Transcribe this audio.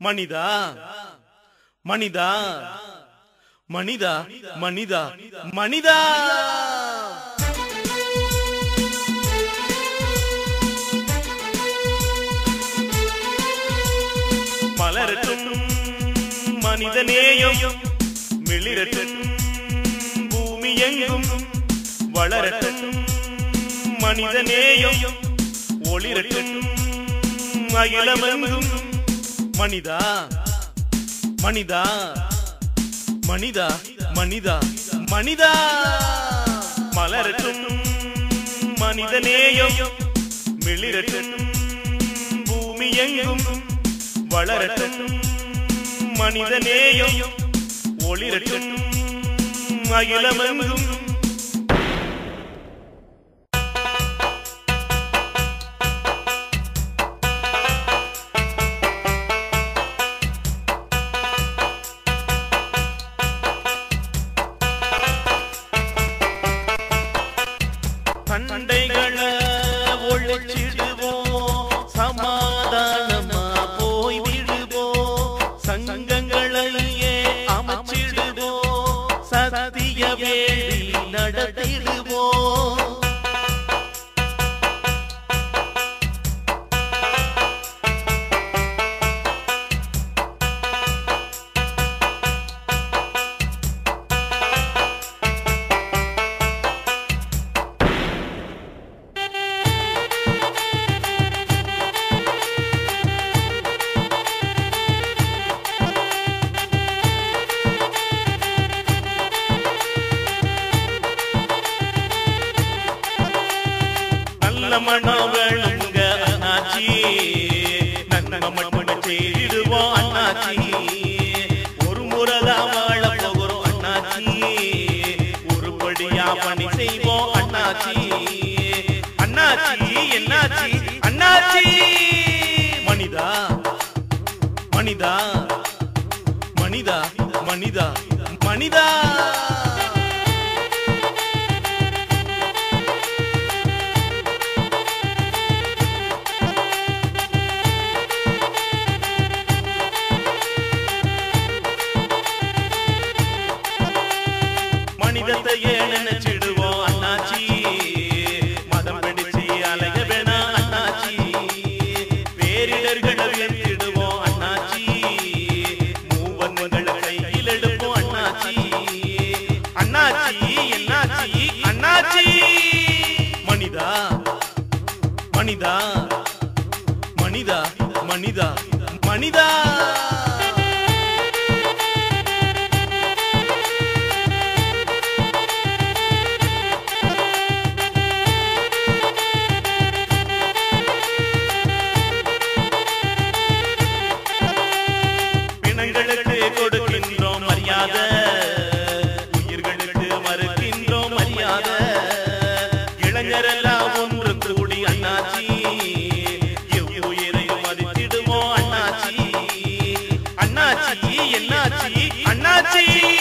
மனிதா மனிதா மனிதா மனிதா மனிதா. மலரட்டும் மனிதநேயம் மிளிரட்டும் பூமி எங்கும் வளரட்டும் மனிதநேயம் ஒளிரட்டும் அகிலமெங்கும். மனிதா மனிதா மனிதா மனிதா மனிதா. மலரட்டும் மனிதநேயம் மிளிரட்டும் பூமி எங்கும். வளரட்டும் மனிதநேயம் ஒளிரட்டும் அகிலமெங்கும். சத்திய வேலி நடத்திடுவோம். நல்ல வேணுங்க அண்ணாச்சி. நன்மை மட்டும் செய்திடுவோம் அண்ணாச்சி. ஒரு முறைதான் வாழ போகிறோம் அண்ணாச்சி. ஒருபடியா பணி செய்வோம் அண்ணாச்சி. அண்ணாச்சி என்னாச்சி? அண்ணாச்சி! மனிதா மனிதா மனிதா மனிதா மனிதா. மனிதத்தையே நினைச்சிடுவோம் அண்ணாச்சி? மதம் பிடிச்சி அலைய வேணாம் அண்ணாச்சி. பேரிடர்களை வெற்றிடுவோம் அண்ணாச்சி. மூவன்களை கையில் எடுப்போம் அண்ணாச்சி. அண்ணாச்சி என்னாச்சி? அண்ணாச்சி. மனிதா மனிதா மனிதா மனிதா மனிதா. இனங்களுக்கு கொடுக்கின்றோம் மரியாதை. உயிர்களுக்கு மறுக்கின்றோம் மரியாதை. இளைஞரெல்லாம் ஒன்று கூடி அண்ணாச்சி. உயிரை மதித்திடுவோம் அண்ணாச்சி. அண்ணாச்சி என்னாச்சி? அண்ணாச்சி!